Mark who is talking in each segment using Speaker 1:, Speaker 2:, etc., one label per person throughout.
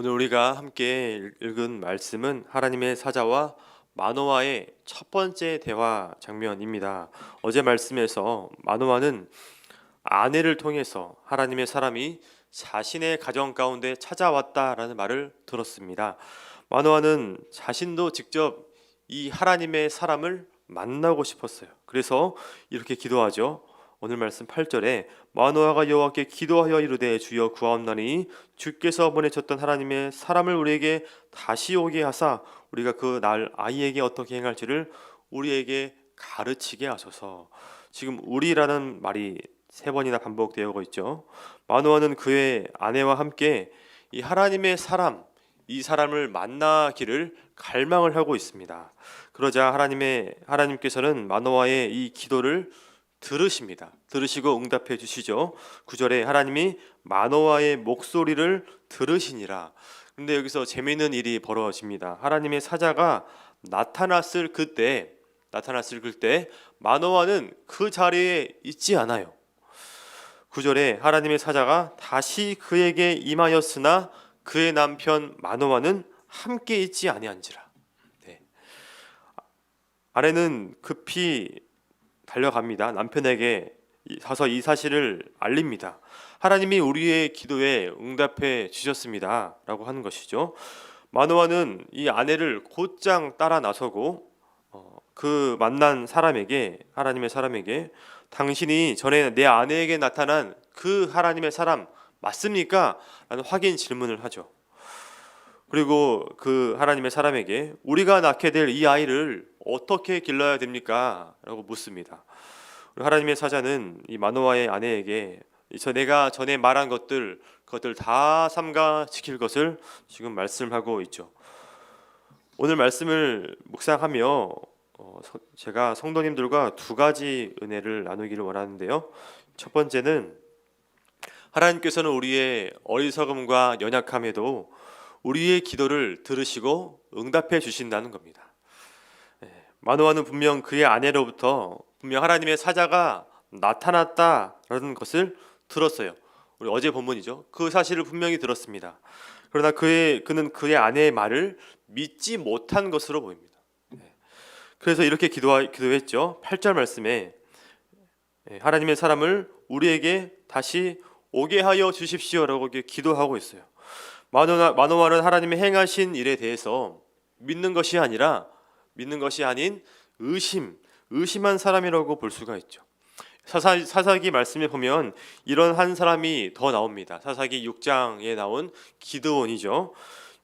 Speaker 1: 오늘 우리가 함께 읽은 말씀은 하나님의 사자와 마노아의 첫 번째 대화 장면입니다. 어제 말씀에서 마노아는 아내를 통해서 하나님의 사람이 자신의 가정 가운데 찾아왔다라는 말을 들었습니다. 마노아는 자신도 직접 이 하나님의 사람을 만나고 싶었어요. 그래서 이렇게 기도하죠. 오늘 말씀 8절에 마노아가 여호와께 기도하여 이르되 주여 구하옵나니 주께서 보내셨던 하나님의 사람을 우리에게 다시 오게 하사 우리가 그 날 아이에게 어떻게 행할지를 우리에게 가르치게 하소서. 지금 우리라는 말이 세 번이나 반복되어 있죠. 마노아는 그의 아내와 함께 이 하나님의 사람 이 사람을 만나기를 갈망을 하고 있습니다. 그러자 하나님의 하나님께서는 마노아의 이 기도를 들으십니다. 들으시고 응답해 주시죠. 9절에 하나님이 마노아의 목소리를 들으시니라. 근데 여기서 재미있는 일이 벌어집니다. 하나님의 사자가 나타났을 그때 나타났을 그때 마노아는 그 자리에 있지 않아요. 9절에 하나님의 사자가 다시 그에게 임하였으나 그의 남편 마노아는 함께 있지 아니한지라. 네. 아내는 급히 달려갑니다. 남편에게 가서 이 사실을 알립니다. 하나님이 우리의 기도에 응답해 주셨습니다 라고 하는 것이죠. 마노아는 이 아내를 곧장 따라 나서고 어, 그 만난 사람에게 하나님의 사람에게 당신이 전에 내 아내에게 나타난 그 하나님의 사람 맞습니까? 라는 확인 질문을 하죠. 그리고 그 하나님의 사람에게 우리가 낳게 될 이 아이를 어떻게 길러야 됩니까? 라고 묻습니다. 하나님의 사자는 이 마노아의 아내에게 저 내가 전에 말한 것들 그것들 다 삼가 지킬 것을 지금 말씀하고 있죠. 오늘 말씀을 묵상하며 어, 서- 제가 성도님들과 두 가지 은혜를 나누기를 원하는데요. 첫 번째는 하나님께서는 우리의 어리석음과 연약함에도 우리의 기도를 들으시고 응답해 주신다는 겁니다. 예, 마노아는 분명 그의 아내로부터 분명 하나님의 사자가 나타났다라는 것을 들었어요. 우리 어제 본문이죠. 그 사실을 분명히 들었습니다. 그러나 그의 그는 그의 아내의 말을 믿지 못한 것으로 보입니다. 예, 그래서 이렇게 기도하, 기도했죠. 8절 말씀에 예, 하나님의 사람을 우리에게 다시 오게 하여 주십시오라고 기도하고 있어요. 마노아, 마노아는 하나님의 행하신 일에 대해서 믿는 것이 아니라 믿는 것이 아닌 의심, 의심한 사람이라고 볼 수가 있죠. 사사, 사사기 말씀에 보면 이런 한 사람이 더 나옵니다. 사사기 6장에 나온 기드온이죠.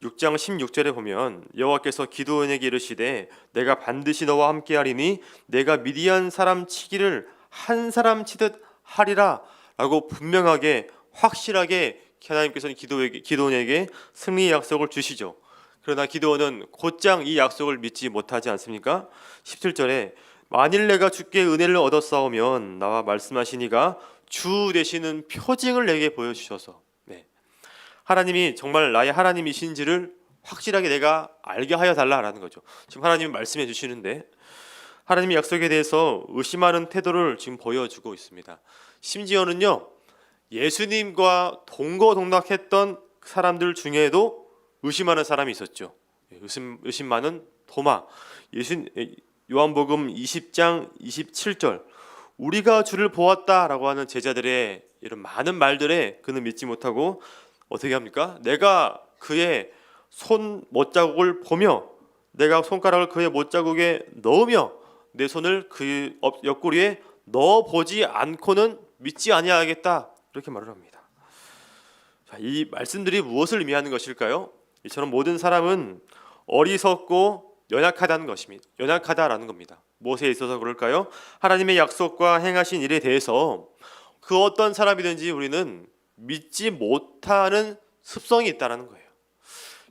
Speaker 1: 6장 16절에 보면 여호와께서 기드온에게 이르시되 내가 반드시 너와 함께하리니 내가 미디안 사람 치기를 한 사람 치듯 하리라라고 분명하게 확실하게 하나님께서는 기도에게, 기도원에게 승리 약속을 주시죠. 그러나 기도원은 곧장 이 약속을 믿지 못하지 않습니까? 17절에 만일 내가 주께 은혜를 얻었사오면 나와 말씀하시니가 주 되시는 표징을 내게 보여주셔서 네. 하나님이 정말 나의 하나님이신지를 확실하게 내가 알게 하여 달라라는 거죠. 지금 하나님이 말씀해 주시는데 하나님의 약속에 대해서 의심하는 태도를 지금 보여주고 있습니다. 심지어는요 예수님과 동거동락했던 사람들 중에도 의심하는 사람이 있었죠. 예, 의심 의심 많은 도마. 예수 요한복음 20장 27절 우리가 주를 보았다라고 하는 제자들의 이런 많은 말들에 그는 믿지 못하고 어떻게 합니까? 내가 그의 손 못자국을 보며 내가 손가락을 그의 못자국에 넣으며 내 손을 그 옆- 옆구리에 넣어 보지 않고는 믿지 아니하겠다 이렇게 말을 합니다. 자, 이 말씀들이 무엇을 의미하는 것일까요? 이처럼 모든 사람은 어리석고 연약하다는 것입니다. 연약하다라는 겁니다. 무엇에 있어서 그럴까요? 하나님의 약속과 행하신 일에 대해서 그 어떤 사람이든지 우리는 믿지 못하는 습성이 있다라는 거예요.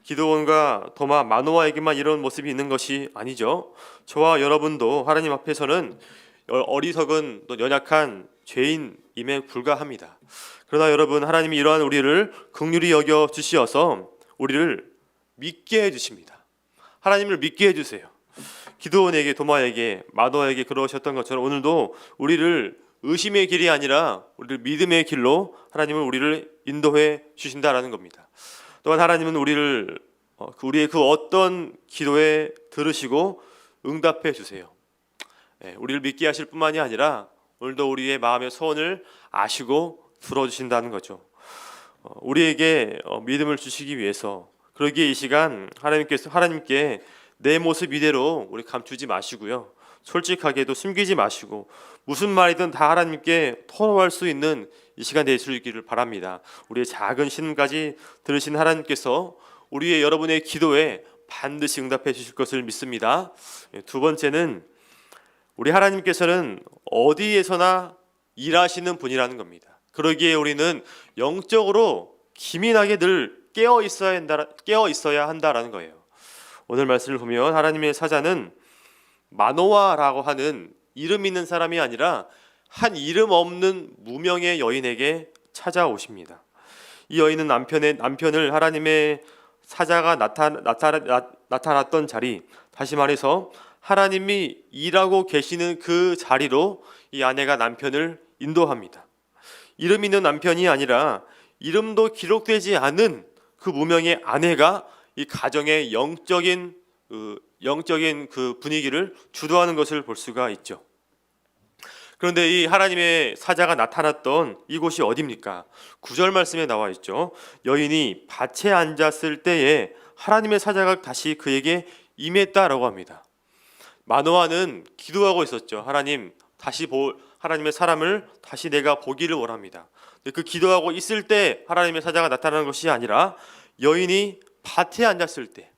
Speaker 1: 기도원과 도마 마노아에게만 이런 모습이 있는 것이 아니죠. 저와 여러분도 하나님 앞에서는 어- 어리석은 또 연약한 죄인임에 불과합니다. 그러나 여러분 하나님이 이러한 우리를 긍휼히 여겨 주시어서 우리를 믿게 해 주십니다. 하나님을 믿게 해 주세요. 기도원에게 도마에게 마노아에게 그러셨던 것처럼 오늘도 우리를 의심의 길이 아니라 우리를 믿음의 길로 하나님을 우리를 인도해 주신다라는 겁니다. 또한 하나님은 우리를 어, 그 우리의 그 어떤 기도에 들으시고 응답해 주세요. 예, 우리를 믿게 하실 뿐만이 아니라 오늘도 우리의 마음의 소원을 아시고 들어주신다는 거죠. 어, 우리에게 어, 믿음을 주시기 위해서 그러기에 이 시간 하나님께서 하나님께 내 모습 이대로 우리 감추지 마시고요. 솔직하게도 숨기지 마시고 무슨 말이든 다 하나님께 토로할 수 있는 이 시간 있기를 바랍니다. 우리의 작은 신음까지 들으신 하나님께서 우리의 여러분의 기도에 반드시 응답해 주실 것을 믿습니다. 예, 두 번째는 우리 하나님께서는 어디에서나 일하시는 분이라는 겁니다. 그러기에 우리는 영적으로 기민하게 늘 깨어 있어야 한다, 깨어 있어야 한다라는 거예요. 오늘 말씀을 보면 하나님의 사자는 마노아라고 하는 이름 있는 사람이 아니라 한 이름 없는 무명의 여인에게 찾아오십니다. 이 여인은 남편의 남편을 하나님의 사자가 나타, 나타, 나, 나타났던 자리, 다시 말해서 하나님이 일하고 계시는 그 자리로 이 아내가 남편을 인도합니다. 이름 있는 남편이 아니라 이름도 기록되지 않은 그 무명의 아내가 이 가정의 영적인 그 영적인 그 분위기를 주도하는 것을 볼 수가 있죠. 그런데 이 하나님의 사자가 나타났던 이곳이 어디입니까? 구절 말씀에 나와 있죠. 여인이 밭에 앉았을 때에 하나님의 사자가 다시 그에게 임했다라고 합니다. 마노아는 기도하고 있었죠. 하나님 다시 보 하나님의 사람을 다시 내가 보기를 원합니다. 그 기도하고 있을 때 하나님의 사자가 나타나는 것이 아니라 여인이 밭에 앉았을 때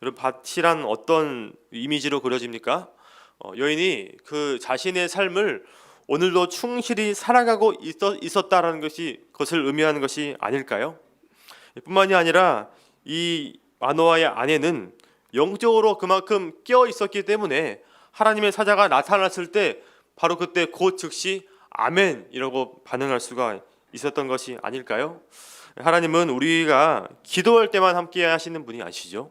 Speaker 1: 여러분 밭이란 어떤 이미지로 그려집니까? 어, 여인이 그 자신의 삶을 오늘도 충실히 살아가고 있었, 있었 다라는 것이 그것을 의미하는 것이 아닐까요? 뿐만이 아니라 이 마노아의 아내는 영적으로 그만큼 깨어 있었기 때문에 하나님의 사자가 나타났을 때 바로 그때 곧 즉시 아멘이라고 반응할 수가 있었던 것이 아닐까요? 하나님은 우리가 기도할 때만 함께 하시는 분이 아시죠?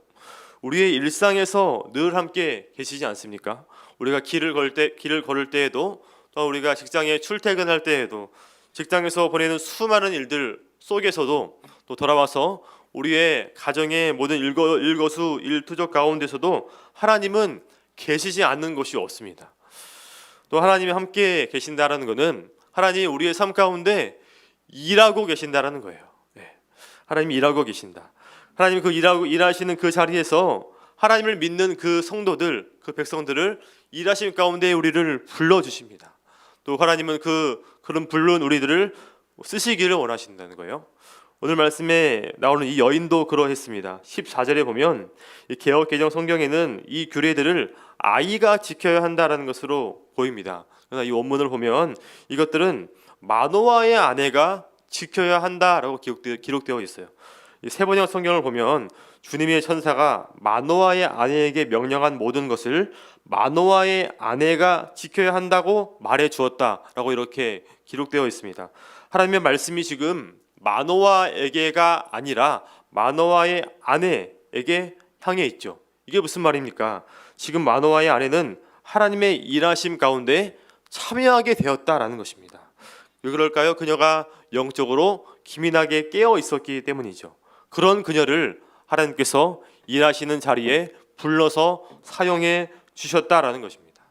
Speaker 1: 우리의 일상에서 늘 함께 계시지 않습니까? 우리가 길을 걸 때, 길을 걸을 때에도 또 우리가 직장에 출퇴근할 때에도 직장에서 보내는 수많은 일들 속에서도 또 돌아와서 우리의 가정의 모든 일거, 일거수 일투족 가운데서도 하나님은 계시지 않는 것이 없습니다. 또 하나님이 함께 계신다라는 것은 하나님이 우리의 삶 가운데 일하고 계신다라는 거예요. 네. 하나님이 일하고 계신다. 하나님이 그 일하고 일하시는 그 자리에서 하나님을 믿는 그 성도들, 그 백성들을 일하심 가운데 우리를 불러 주십니다. 또 하나님은 그 그런 불른 우리들을 쓰시기를 원하신다는 거예요. 오늘 말씀에 나오는 이 여인도 그러했습니다. 14절에 보면 이 개혁 개정 성경에는 이 규례들을 아이가 지켜야 한다라는 것으로 보입니다. 그러나 이 원문을 보면 이것들은 마노아의 아내가 지켜야 한다라고 기록되, 기록되어 있어요. 이 세번역 성경을 보면 주님의 천사가 마노아의 아내에게 명령한 모든 것을 마노아의 아내가 지켜야 한다고 말해 주었다라고 이렇게 기록되어 있습니다. 하나님의 말씀이 지금 마노아에게가 아니라 마노아의 아내에게 향해 있죠. 이게 무슨 말입니까? 지금 마노아의 아내는 하나님의 일하심 가운데 참여하게 되었다라는 것입니다. 왜 그럴까요? 그녀가 영적으로 기민하게 깨어 있었기 때문이죠. 그런 그녀를 하나님께서 일하시는 자리에 불러서 사용해 주셨다라는 것입니다.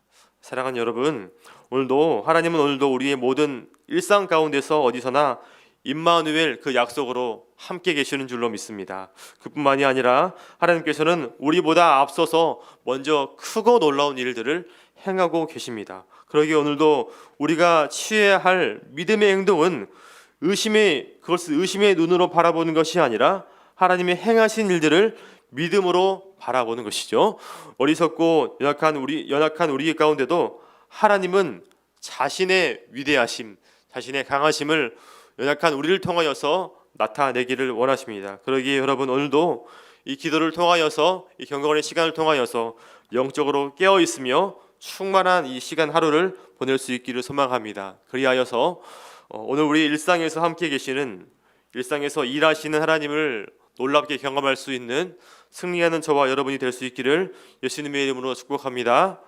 Speaker 1: 사랑하는 여러분, 오늘도 하나님은 오늘도 우리의 모든 일상 가운데서 어디서나 임마누엘 그 약속으로 함께 계시는 줄로 믿습니다. 그뿐만이 아니라 하나님께서는 우리보다 앞서서 먼저 크고 놀라운 일들을 행하고 계십니다. 그러기에 오늘도 우리가 취해야 할 믿음의 행동은 의심의 그것을 의심의 눈으로 바라보는 것이 아니라 하나님의 행하신 일들을 믿음으로 바라보는 것이죠. 어리석고 연약한 우리 연약한 우리 가운데도 하나님은 자신의 위대하심, 자신의 강하심을 연약한 우리를 통하여서 나타내기를 원하십니다. 그러기에 여러분 오늘도 이 기도를 통하여서 이 경건의 시간을 통하여서 영적으로 깨어 있으며 충만한 이 시간 하루를 보낼 수 있기를 소망합니다. 그리하여서 어, 오늘 우리 일상에서 함께 계시는 일상에서 일하시는 하나님을 놀랍게 경험할 수 있는 승리하는 저와 여러분이 될 수 있기를 예수님의 이름으로 축복합니다.